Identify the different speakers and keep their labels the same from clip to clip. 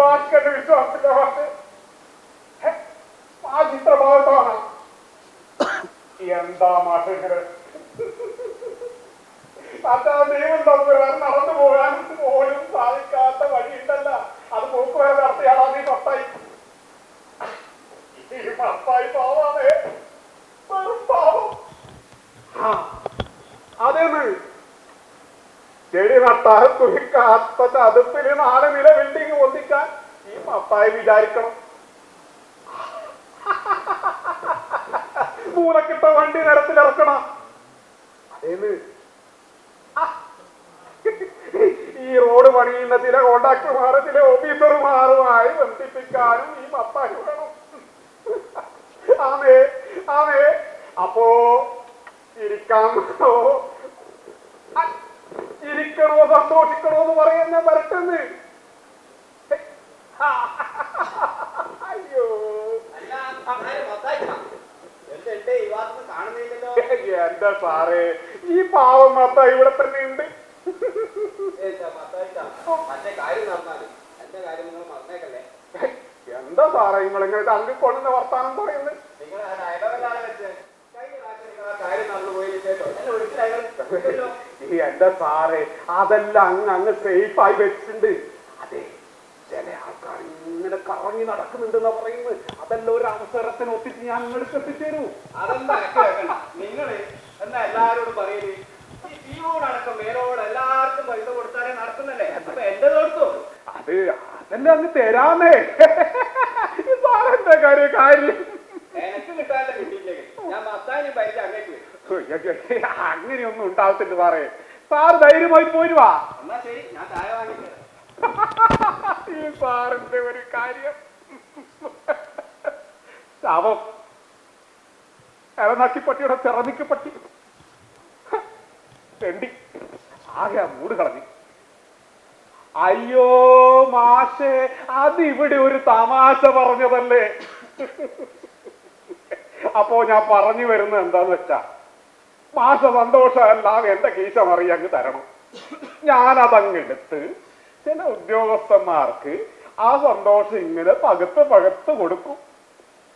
Speaker 1: വാക്കന്റെ വിശ്വാസത്തിന്റെ വാക്ക് ആ ചിത്രഭാഗത്താണ് എന്താ മാഷിങ്ങനെ അതാ ദൈവം തമ്പുരാൻ നടന്നു പോകാൻ പോലും സാധിക്കാത്ത വഴിയുണ്ടല്ല. അത് പോക്കുവരെ നടത്തിയാണ് നീ പത്തായി ഈ പത്തായി പാവാണ് വെറും പാവം ആ, അതേന്ന് കുഴിക്കാത്ത ചതുപ്പിൽ നാല് നില ബിൽഡിംഗ് പൊന്തിക്കാൻ ഈ പത്തായി വിചാരിക്കണം. മൂലക്കിട്ട വണ്ടി നിരത്തിലിറക്കണം. അതേന്ന്? ഈ റോഡ് പണിയുന്ന ചില കോണ്ടാക്ടർമാർ ചില ഓഫീസർമാരുമായി ബന്ധിപ്പിക്കാനും ഈ പത്തായി വേണം ആമേ ആമേ. അപ്പോ ഇരിക്കാം ആ, ഇരിക്കണോ സന്തോഷിക്കണോ എന്ന് പറയാൻ ഞാൻ വരട്ടെന്ന്. അയ്യോ.
Speaker 2: കാണുന്നില്ലല്ലോ.
Speaker 1: സാറേ ഈ പാവം മത്ത ഇവിടെ തന്നെ ഉണ്ട്.
Speaker 2: എന്താ
Speaker 1: എന്താ സാറേ നിങ്ങൾ ഇങ്ങനെ തങ്കി കൊണ്ടുന്ന വർത്താനം പറയുന്നത്?
Speaker 2: നിങ്ങൾ നിങ്ങൾ
Speaker 1: എന്റെ സാറേ അതെല്ലാം അങ്ങ് അങ്ങ് സേഫായി വെച്ചിട്ടുണ്ട്. അതെ ചില ആൾക്കാർ ഇങ്ങനെ കറങ്ങി നടക്കുന്നുണ്ടെന്നാ പറയുന്നത്. അതെല്ലാം ഒരു അവസരത്തിന് ഒത്തിച്ച് ഞാൻ നിങ്ങൾക്ക് എത്തിച്ചേരൂ.
Speaker 2: അതെന്താ നിങ്ങൾ എന്താ എല്ലാരോടും പറയൽ? ഈ മേലോട് എല്ലാവർക്കും പൈസ കൊടുത്താലേ നടത്തുന്നല്ലേ അപ്പൊ എന്റെ കൊടുത്തു?
Speaker 1: അത് അതെല്ലാം അങ്ങ് തരാന്നേ ഈ സാറെന്താ കാര്യം? കാര്യം?
Speaker 2: എനിക്ക് കിട്ടാതെ കിട്ടിയില്ലേ ഞാൻ മസ്താനും പൈസ അങ്ങേക്ക്
Speaker 1: അങ്ങനെയൊന്നും ഉണ്ടാവത്തില്ല സാറേ. സാറ് ധൈര്യമായി പോരുവാ സാറിന്റെ ഒരു കാര്യം. ശവം. എളനാക്കിപ്പട്ടിയുടെ ചെറമിക്കപ്പട്ടി തെണ്ടി. ആകെ ആ മൂട് കളഞ്ഞു. അയ്യോ മാഷേ അതിവിടെ ഒരു തമാശ പറഞ്ഞതല്ലേ? അപ്പോ ഞാൻ പറഞ്ഞു വരുന്നത് എന്താന്ന് വെച്ചാ മാഷ സന്തോഷമെല്ലാം എന്റെ കീശ മറിയങ്ങ് തരണം. ഞാനതങ്ങെടുത്ത് ചില ഉദ്യോഗസ്ഥന്മാർക്ക് ആ സന്തോഷം ഇങ്ങനെ പകുത്ത് പകുത്ത് കൊടുക്കും.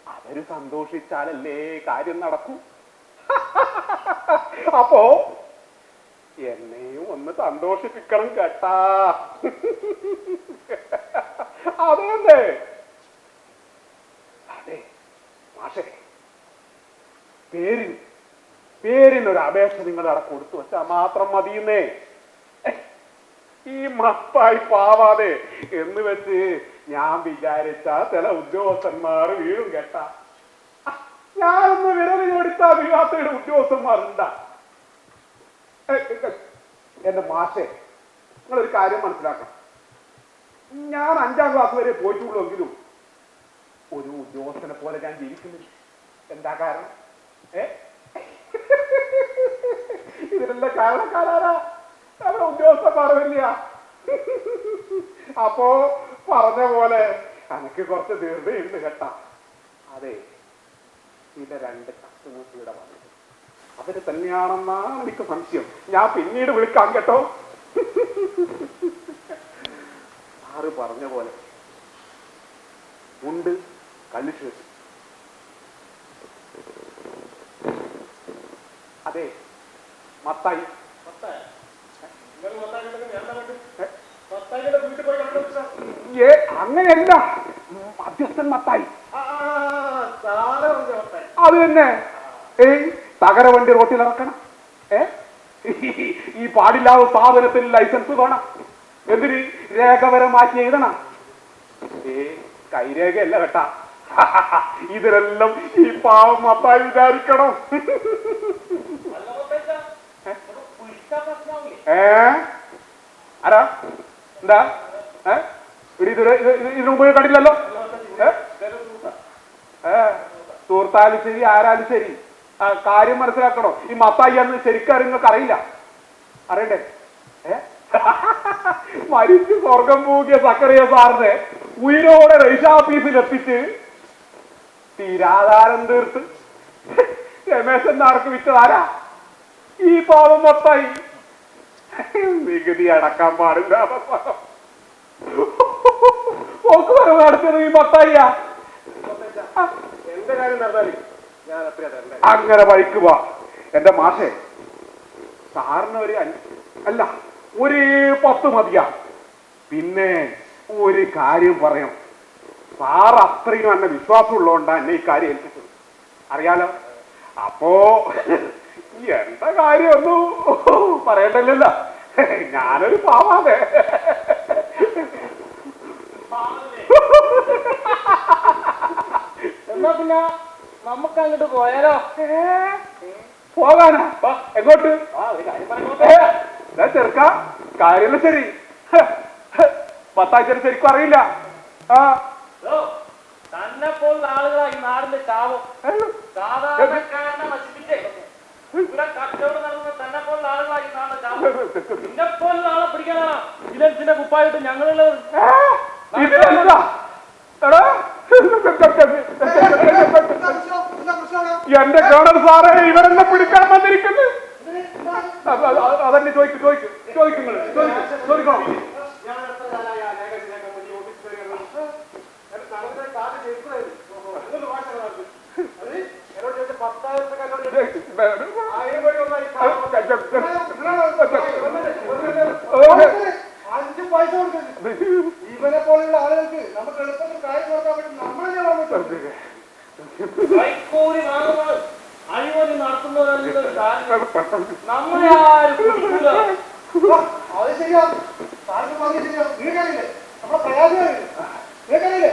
Speaker 1: അവർ സന്തോഷിച്ചാലല്ലേ കാര്യം നടക്കൂ? അപ്പോ എന്നെയും ഒന്ന് സന്തോഷിപ്പിക്കണം കേട്ടാ അതെയല്ലേ അതെ മാഷേ പേരിന് പേരിനൊരു അപേക്ഷ നിങ്ങളുടെ അവിടെ കൊടുത്തു വെച്ചാൽ മാത്രം മതിയെന്നേ. ഈ മപ്പായി പാവാതെ എന്ന് വെച്ച് ഞാൻ വിചാരിച്ച ചില ഉദ്യോഗസ്ഥന്മാർ വീഴും കേട്ട. ഞാനൊന്ന് വിരൽ കൊടുത്താ വീഴാത്തയുടെ ഉദ്യോഗസ്ഥന്മാരുണ്ടാ. എന്റെ മാഷെ നിങ്ങളൊരു കാര്യം മനസ്സിലാക്കണം. ഞാൻ അഞ്ചാം ക്ലാസ് വരെ പോയിട്ടുള്ളെങ്കിലും ഒരു ഉദ്യോഗസ്ഥനെ പോലെ ഞാൻ ജീവിക്കുന്നില്ല. എന്താ കാരണം? ഏ? ഇതിനെല്ലാം കാരണക്കാരാരാ? അവരെ ഉദ്യോഗസ്ഥന്മാർ പറവില്ല അപ്പോ പറഞ്ഞ പോലെ എനിക്ക് കുറച്ച് ദീർഘയുണ്ട് കേട്ടാ. അതെ ഇതിന്റെ രണ്ട് കസ്റ്റമേഴ്സ് ഇവിടെ വന്നത്. അവർ തന്നെയാണെന്നാണ് എനിക്ക് സംശയം. ഞാൻ പിന്നീട് വിളിക്കാം കേട്ടോ. സാറ് പറഞ്ഞ പോലെ. ഉണ്ട് കള്ളിച്ചു അതെ. മത്തായി. ഏ? അങ്ങനെയല്ല. മധ്യസ്ഥൻ മത്തായി. അത് തന്നെ. ഏയ് തകര വണ്ടി റോട്ടിൽ ഇറക്കണം. ഏ? ഈ പാടില്ലാത്ത സ്ഥാപനത്തിൽ ലൈസൻസ് വേണം. എന്തിന്? രേഖവരം മാറ്റി എഴുതണം. ഏ കൈരേഖയല്ല കേട്ടാ. ഇതിലെല്ലാം ഈ പാവം മത്തായി വിചാരിക്കണം. ഏ? ആരാ? എന്താ? ഏ? ഇത് ഇത് ഇത് ഇതിനു മുമ്പ് കണ്ടില്ലല്ലോ? ഏ? സുഹൃത്താലും ശരി ആരാലും ശരി. ആ കാര്യം മനസ്സിലാക്കണോ? ഈ മത്തായി എന്ന് ശരിക്കും നിങ്ങൾക്ക് അറിയില്ല? അറിയണ്ടേ? ഏ? മരിച്ച് സ്വർഗം പോകിയ സക്കറിയ സാറിനെ ഉയരോടെ റൈഷാഫീസിൽ എത്തിച്ച് തീരാധാരം തീർത്ത്. രമേശൻ നാർക്ക് വിറ്റതാരാ? ഈ പാവം മൊത്തായി. നികുതി അടക്കാൻ പാടില്ല. പോക്ക് വരവ് നടത്തിയത് ഈ മൊത്തായിയാ
Speaker 2: എന്റെ കാര്യം നടന്നാലേ ഞാൻ അത്രയാ തരണ്ടേ
Speaker 1: അങ്ങനെ വഴിക്കുക എന്റെ മാഷെ സാറിന് ഒരു അല്ല ഒരു പത്ത് മതിയാ. പിന്നെ ഒരു കാര്യം പറയാം. സാർ അത്രയും എന്നെ വിശ്വാസമുള്ളതുകൊണ്ടാ എന്നെ ഈ കാര്യം ഏൽപ്പിച്ചത്. അറിയാലോ? അപ്പോ എന്റെ കാര്യമൊന്നും പറയണ്ടല്ലോ ഞാനൊരു പാവാതെ
Speaker 2: എന്നാ പിന്നെ നമുക്ക് അങ്ങോട്ട് പോയാലോ
Speaker 1: പോകാനാ. എങ്ങോട്ട്? ചെറുക്ക കാര്യമല്ല ശരി. പത്താഴ്ച ശരിക്കും അറിയില്ല. ആ.
Speaker 2: തന്നെ പോലുള്ള ആളുകളായി നാടിന്റെ ചാവും. കാരണം നശിപ്പിച്ചേ. ഇവിടെ കച്ചവടം നടന്ന തന്നെ പോലുള്ള ആളുകളായി ഈ ചാവും നിന്നെ പോലുള്ള ആളെ പിടിക്കാനാണ് വിലൻസിന്റെ കുപ്പായിട്ട് ഞങ്ങളുള്ളത്.
Speaker 1: എന്റെ കേണൽ സാറേ ഇവരെന്നെ പിടിക്കാൻ വന്നിരിക്കുന്നു. അത് അത് അത് അതന്നെ ചോദിക്കും ചോദിക്കും ചോദിക്കും ചോദിക്കണം
Speaker 3: അഞ്ച് പൈസ കൊടുക്കരുത് ഇവനെ പോലെയുള്ള ആളുകൾക്ക് നമുക്ക് എളുപ്പത്തിൽ കാര്യം കൊടുക്കാൻ വേണ്ടി
Speaker 2: കൈക്കൂലി വാങ്ങുന്നത് അഴിമതി നടത്തുന്നതല്ല കാര്യം? നമ്മളെ ആരും പിടിക്കൂല
Speaker 3: അത് ശരിയാണ് സാറിന് പറഞ്ഞത് ശരിയാണ് നീക്കറിയില്ലേ നമ്മളെ പരാതി അറിയില്ലേ നീക്കറിയില്ലേ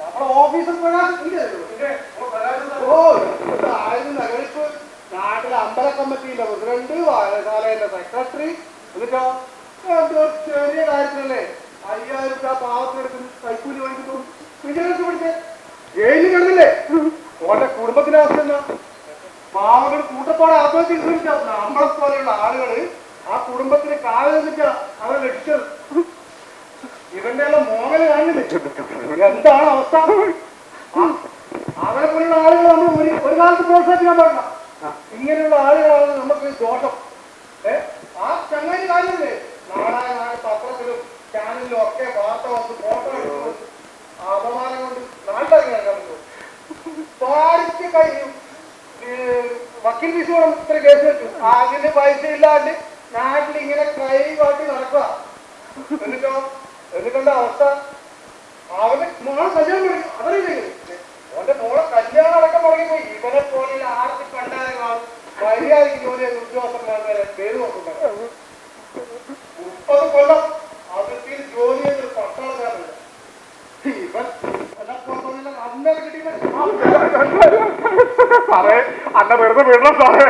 Speaker 3: നമ്മളെ ഓഫീസിൽ പരാതി ഇല്ലേ? ഓ ഇവിടുത്തെ ആയിരം നഗരിപ്പ് നാട്ടിലെ അമ്പല കമ്മിറ്റിയുടെ പ്രസിഡന്റ് വായനശാലയുടെ സെക്രട്ടറി എന്നിട്ടോ? എന്തോ ചെറിയ കാര്യത്തിലല്ലേ? അയ്യായിരം രൂപ പാവത്തിനെടുക്കും കൈക്കൂലി വാങ്ങിക്കുന്നു. വിജിലൻസ് പിടിച്ച് ജയിലിൽ കിടന്നില്ലേ? ഓന്റെ കുടുംബത്തിന്റെ അവസ്ഥ എന്താ? പാവകൾ കൂട്ടത്തോടെ ആത്മഹത്യ ചെയ്തിരിക്കാം. നമ്മളെ പോലെയുള്ള ആളുകൾ ആ കുടുംബത്തിന് കാവൽ നിന്നിട്ട് അവരെ രക്ഷിച്ചത്. ഇവന്റെ എല്ലാം മോഹന കാണുന്നില്ലേ? എന്താണ് അവസ്ഥ? അവരെ പോലുള്ള ആളുകൾ നമ്മൾ ഒരു ഒരു കാലത്ത് പ്രോത്സാഹിപ്പിക്കാൻ പാടില്ല. ഇങ്ങനെയുള്ള ആളുകളാണ് നമുക്ക് ദോഷം. ആ ചങ്ങാതി കാര്യമില്ലേ നാടായ നാട് പത്രത്തിലും ചാനലിലും ഒക്കെ വാർത്ത വന്ന് ഫോട്ടോ എടുത്ത് അപമാനം കൊണ്ട് പാടിച്ച് കഴിയും വക്കീൽ ഫീസ് വേണം ഇത്ര കേസ് വെച്ചു അതിന് പൈസ ഇല്ലാണ്ട് നാട്ടിൽ ഇങ്ങനെ കൈ കാട്ടി നടക്കുക എന്നിട്ടോ എന്നിട്ടെന്ത അവസ്ഥ അവന്റെ മോളെ കല്യാണം തുടങ്ങി അതറിയില്ലേ അവന്റെ മോളെ കല്യാണം അടക്കം തുടങ്ങിപ്പോയി ഇവനെ പോലെ ആർത്തി കണ്ടാലും കാണും മര്യാദയ്ക്ക് ജോലി ഉദ്യോഗസ്ഥന്മാരെ പേര് നോക്കുന്നുണ്ട് മുപ്പത് കൊല്ലം അതിർത്തിയിൽ ജോലി ചെയ്തൊരു പട്ടാളക്കാരുണ്ട് ഇവൻ
Speaker 1: സാറേ അന്ന വെറുതെ വിടണം സാറേ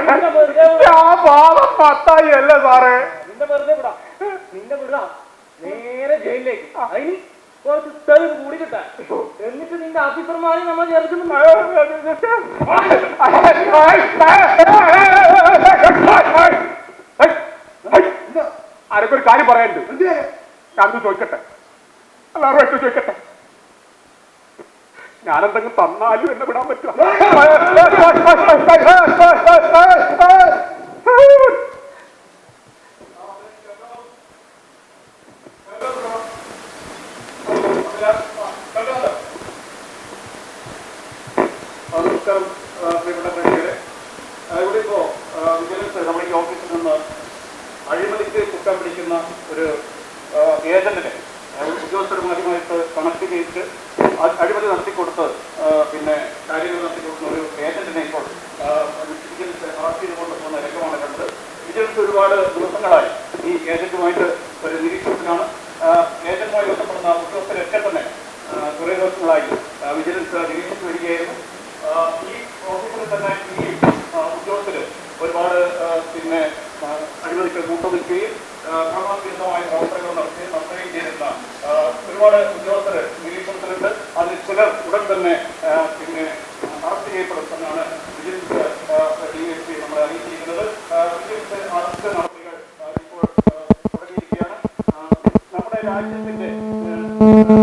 Speaker 1: ആ പാവം പത്തായി അല്ലേ സാറേ
Speaker 2: നിന്നെ വെറുതെ വിടാം നിന്നെ വിടാം നേരെ ജയിലിലേക്ക് അതിന് കുറച്ച് തെളിവ് കൂടി കിട്ടാൻ എന്നിട്ട് നിന്റെ ഓഫീസർമാരെ നമ്മൾ ചേർക്കുന്നു
Speaker 1: ആരൊക്കെ ഒരു കാര്യം പറയാനുണ്ട് ഞാൻ ചോദിക്കട്ടെ എല്ലാവരും ചോദിക്കട്ടെ ഞാനെന്തെങ്കിലും തന്നാലും എന്നെ വിടാൻ പറ്റും?
Speaker 4: ഇപ്പോ നമ്മുടെ ഓഫീസിൽ നിന്ന് അഴിമതിക്ക് കുറ്റം പിടിക്കുന്ന ഒരു ഏജന്റിനെ ഉദ്യോഗസ്ഥരുമായിട്ട് കണക്ട് ചെയ്തിട്ട് അഴിമതി നടത്തിക്കൊടുത്ത് പിന്നെ കാര്യങ്ങൾ നടത്തിക്കൊടുക്കുന്ന ഒരു ഏജന്റിനെ ഇപ്പോൾ അറസ്റ്റ് ചെയ്ത് കൊണ്ടുപോകുന്ന രംഗമാണ് കണ്ടത്. വിജിലൻസ് ഒരുപാട് ദിവസങ്ങളായി ഈ ഏജന്റുമായിട്ട് ഒരു നിരീക്ഷണത്തിലാണ്. ഏജന്റുമായി ബന്ധപ്പെടുന്ന ഉദ്യോഗസ്ഥരൊക്കെ തന്നെ കുറേ ദിവസങ്ങളായി വിജിലൻസ് നിരീക്ഷിച്ചു വരികയായിരുന്നു. ഈ ഓഫീസിൽ തന്നെ ഈ ഉദ്യോഗസ്ഥര് ഒരുപാട് പിന്നെ അഴിമതിക്ക് കൂട്ടുനിൽക്കുകയും ക്രമവിരുദ്ധമായ പ്രവർത്തനങ്ങൾ നടത്തി നടത്തുകയും ചെയ്തിരുന്ന ഒരുപാട് ഉദ്യോഗസ്ഥർ നിരീക്ഷണത്തിലുണ്ട്. അതിൽ ചിലർ ഉടൻ തന്നെ പിന്നെ അറസ്റ്റ് ചെയ്യപ്പെടുമെന്നാണ് വിജിലൻസ് നമ്മളെ അറിയിച്ചിരിക്കുന്നത്. വിജിലൻസ് അറസ്റ്റ് നടപടികൾ ഇപ്പോൾ തുടങ്ങിയിരിക്കുകയാണ്. നമ്മുടെ രാജ്യത്തിന്റെ ഒരു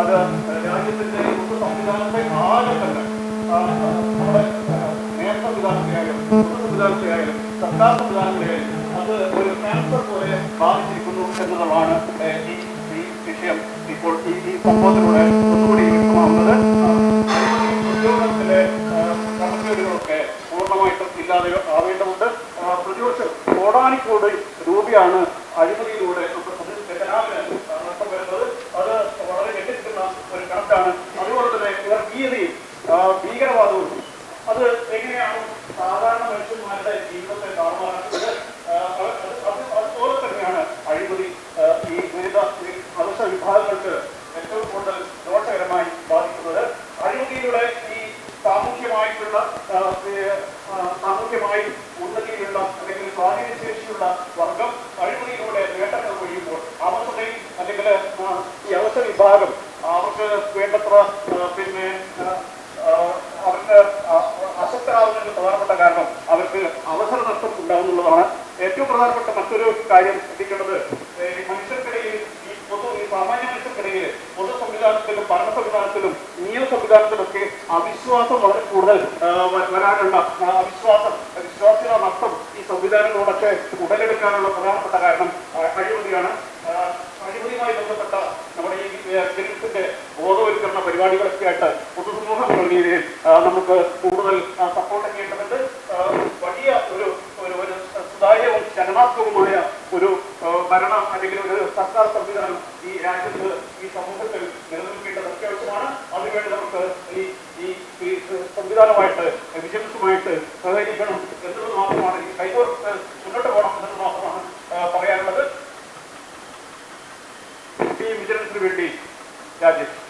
Speaker 4: അത് രാജ്യത്തിന്റെ സർക്കാർ സംവിധാനത്തെയായാലും അത് ഒരു ക്യാൻസർ പോലെ ബാധിച്ചിരിക്കുന്നു എന്നുള്ളതാണ് ഈ വിഷയം ഇപ്പോൾ ഈ ഈ സംഭവത്തിലൂടെ ഒന്നുകൂടി വ്യക്തമാവുന്നത് ഉദ്യോഗത്തിലെ ക്രമക്കേടുകളൊക്കെ പൂർണമായിട്ടും ഇല്ലാതെ ആവേണ്ടതുണ്ട്. ആ, പ്രതിവർഷം കോടാനിക്കോട് രൂപയാണ് അഴിമതിയിലൂടെ ജനാവിന് നഷ്ടം വരുന്നത്. അത് വളരെ ഞെട്ടിക്കുന്ന ഒരു കണക്കാണ്. അതുപോലെ തന്നെ വർഗീയതയും ആ, ഭീകരവാദവും അത് എങ്ങനെയാണ് സാധാരണ മനുഷ്യന്മാരുടെ ജീവിതത്തെ താറുമാറാക്കുന്നത് ആ, അത് അത് അതുപോലെ തന്നെയാണ് അഴിമതി ആ, ഈ വിവിധ മനുഷ്യ വിഭാഗങ്ങൾക്ക് ഏറ്റവും കൂടുതൽ ദോഷകരമായി ബാധിക്കുന്നത് അഴിമതിയിലൂടെ ഈ സാമൂഹ്യമായിട്ടുള്ള സാമൂഹ്യമായി ഉന്നതിയിലുള്ള അല്ലെങ്കിൽ സ്വാധീനശേഷിയുള്ള വർഗം അഴിമതിയിലൂടെ നേട്ടങ്ങൾ കൊഴിയുമ്പോൾ അവസ്ഥയും അല്ലെങ്കിൽ ഈ അവസ്ഥ വിഭാഗം അവർക്ക് വേണ്ടത്ര പിന്നെ അവർക്ക് അസക്തരാകുന്നതിന് പ്രധാനപ്പെട്ട കാരണം അവർക്ക് അവസര നഷ്ടം ഉണ്ടാകുന്നുള്ളതാണ്. ഏറ്റവും പ്രധാനപ്പെട്ട മറ്റൊരു കാര്യം ശ്രദ്ധിക്കേണ്ടത് ഏ, സാമാന്യ പൊതു സംവിധാനത്തിലും ഭരണ സംവിധാനത്തിലും നിയമ സംവിധാനത്തിലൊക്കെ അവിശ്വാസം വളരെ കൂടുതൽ വരാനുള്ള അവിശ്വാസം വിശ്വാസ്യത നഷ്ടം ഈ സംവിധാനങ്ങളോടൊക്കെ ഉടലെടുക്കാനുള്ള പ്രധാനപ്പെട്ട കാരണം അഴിമതിയാണ്. അഴിമതിയുമായി ബന്ധപ്പെട്ട നമ്മുടെ ഈ ജനത്തിന്റെ ബോധവൽക്കരണ പരിപാടികളൊക്കെ ആയിട്ട് പൊതുസമൂഹം എന്ന നമുക്ക് കൂടുതൽ സപ്പോർട്ട് ചെയ്യേണ്ടതുണ്ട്. വലിയ ഒരു ഒരു സുതാര്യവും ചലനാത്മകവുമായ ഒരു ഭരണ അല്ലെങ്കിൽ ഒരു സർക്കാർ സംവിധാനം ഈ രാജ്യത്ത് ഈ സമൂഹത്തിൽ നിലനിൽക്കേണ്ടത് അത്യാവശ്യമാണ് അതിനുവേണ്ടി നമുക്ക് ഈ ഈ സംവിധാനമായിട്ട് വിജിലൻസുമായിട്ട് സഹകരിക്കണം എന്നുള്ളത് മാത്രമാണ് ഈ കൈകോർത്ത് മുന്നോട്ട് പോകണം എന്നുള്ളത് മാത്രമാണ് പറയാനുള്ളത്. ഈ വിജിലൻസിന് വേണ്ടി രാജേഷ്.